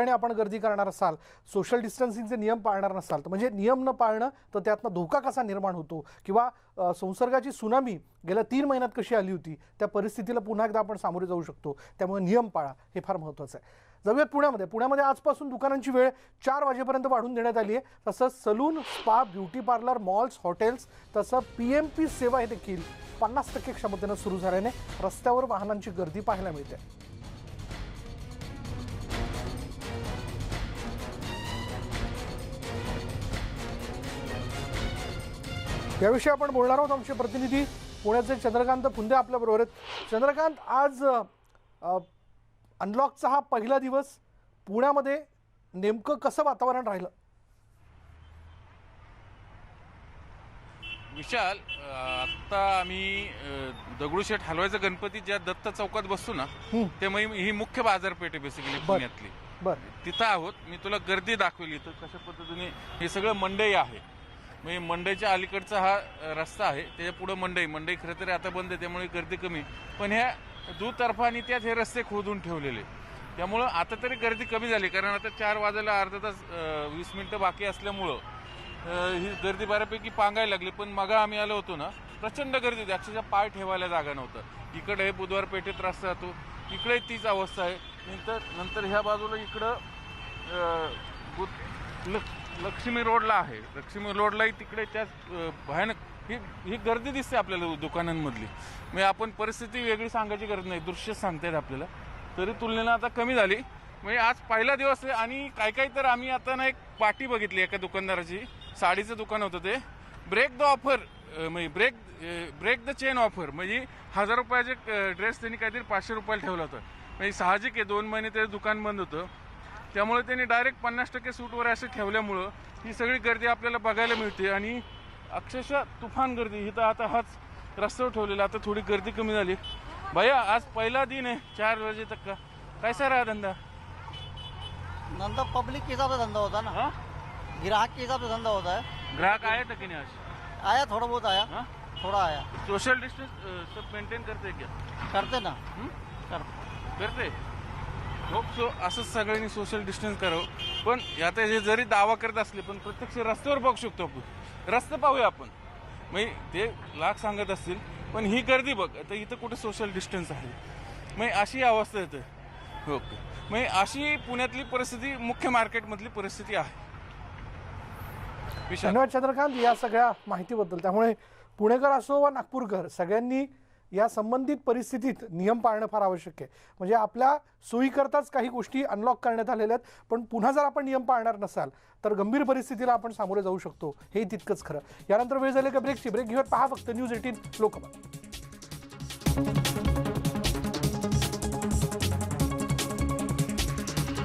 ठिकाणी आपण गर्दी करणार असाल सोशल डिस्टन्सिंगचे नियम पाळणार नसाल तर म्हणजे नियम न पाळणं तर त्यातनं धोका कसा निर्माण होतो? किंवा संसर्गाची सुनामी गेल्या तीन महिन्यात कशी आली होती? त्या परिस्थितीला पुन्हा एकदा आपण सामोरे जाऊ शकतो. त्यामुळे नियम पाळा हे फार महत्त्वाचं आहे. जाऊयात पुण्यामध्ये. पुण्यामध्ये आजपासून दुकानांची वेळ चार वाजेपर्यंत वाढवून देण्यात आली आहे. तसंच salon spa beauty parlour malls hotels तसं पी एम पी सेवा हे देखील पन्नास टक्के क्षमतेनं सुरू झाल्याने रस्त्यावर वाहनांची गर्दी पाहायला मिळते. याविषयी आपण बोलणार आहोत आमचे प्रतिनिधी पुण्याचे चंद्रकांत फुंदे आपल्याबरोबर आहेत. चंद्रकांत आज अनलॉकचा हा पहिला दिवस पुण्यामध्ये नेमकं कसं वातावरण राहिलं? विशाल आत्ता आम्ही दगडूशेठ हलवायचा गणपती ज्या दत्त चौकात बसतो ना. ते मग ही मुख्य बाजारपेठ आहे बेसिकली. पुण्यातली. बरं. तिथं आहोत. मी तुला गर्दी दाखवली तर कशा पद्धतीने हे सगळं मंडई आहे. म्हणजे मंडईच्या अलीकडचा हा रस्ता आहे. त्याच्या पुढं मंडई. मंडई खरं तरी आता बंद आहे त्यामुळे गर्दी कमी. पण ह्या दुतर्फाने त्यात हे रस्ते खोदून ठेवलेले. त्यामुळं आता तरी गर्दी कमी झाली. कारण आता चार वाजायला अर्धा तास वीस मिनटं बाकी असल्यामुळं ही गर्दी बऱ्यापैकी पांगायला लागली. पण मग आम्ही आलो होतो ना प्रचंड गर्दी होती. अक्षरशः पाय ठेवायला जागा नव्हतं. इकडे हे बुधवार पेठेत रस्ता जातो. इकडे तीच अवस्था आहे. नंतर नंतर ह्या बाजूला इकडं बुध- ल- लक्ष्मी रोडला आहे. लक्ष्मी रोडलाही तिकडे त्याच भयानक ही ही गर्दी दिसते आपल्याला दुकानांमधली. म्हणजे आपण परिस्थिती वेगळी सांगायची गरज नाही. दृश्य सांगतायत आपल्याला. तरी तुलनेला आता कमी झाली. म्हणजे आज पहिला दिवस आहे आणि काही काही तर आम्ही आता ना एक पाटी बघितली एका दुकानदाराची. साडीचं दुकान होतं ते. ब्रेक द ऑफर म्हणजे break break the chain offer म्हणजे हजार रुपयाचे ड्रेस त्यांनी काहीतरी पाचशे रुपयाला ठेवला होता. म्हणजे साहजिक आहे. दोन महिने ते दुकान बंद होतं. त्यामुळे त्यांनी डायरेक्ट पन्नास टक्के सूटवर असं ठेवल्यामुळं ही सगळी गर्दी आपल्याला बघायला मिळते. आणि अक्षरशः तुफान गर्दी इथं आता हाच रस्त्यावर ठेवलेला आता थोडी गर्दी कमी झाली. भैया आज पहिला दिन है चार बजे तक का? कैसा रहा धंधा धंधा पब्लिक के हिसाब से धंधा होता है ना. हाँ? ग्राहक के हिसाब से धंधा होता. है ग्राहक आया था कि नहीं आज? आया थोड़ा बहुत आया. हाँ? थोड़ा आया. सोशल डिस्टेंस सब मेंटेन करते हैं क्या? करते ना. हम्म? करते. करते? हो सो असंच सगळ्यांनी सोशल डिस्टन्स करावं. पण आता हे जरी दावा करत असले पण प्रत्यक्ष रस्त्यावर बघू शकतो आपण. रस्ते पाहूया आपण. म्हणजे ते लाख सांगत असतील पण ही गर्दी बघ. आता इथं कुठे सोशल डिस्टन्स आहे? मग अशी अवस्था येते ओके मग अशी पुण्यातली परिस्थिती मुख्य मार्केटमधली परिस्थिती आहे. विशाल. धन्यवाद चंद्रकांत या सगळ्या माहितीबद्दल. त्यामुळे पुणेकर असो वा नागपूरकर सगळ्यांनी या संबंधित परिस्थितीत नियम पाळणं फार आवश्यक आहे. म्हणजे आपल्या सोयीकरताच काही गोष्टी अनलॉक करण्यात आलेल्या आहेत. पण पुन्हा जर आपण नियम पाळणार नसाल तर गंभीर परिस्थितीला आपण सामोरे जाऊ शकतो. हे तितकंच खरं. यानंतर वेळ झाली का ब्रेकची ब्रेक घेऊन पहा फक्त न्यूज एटीन लोकमत.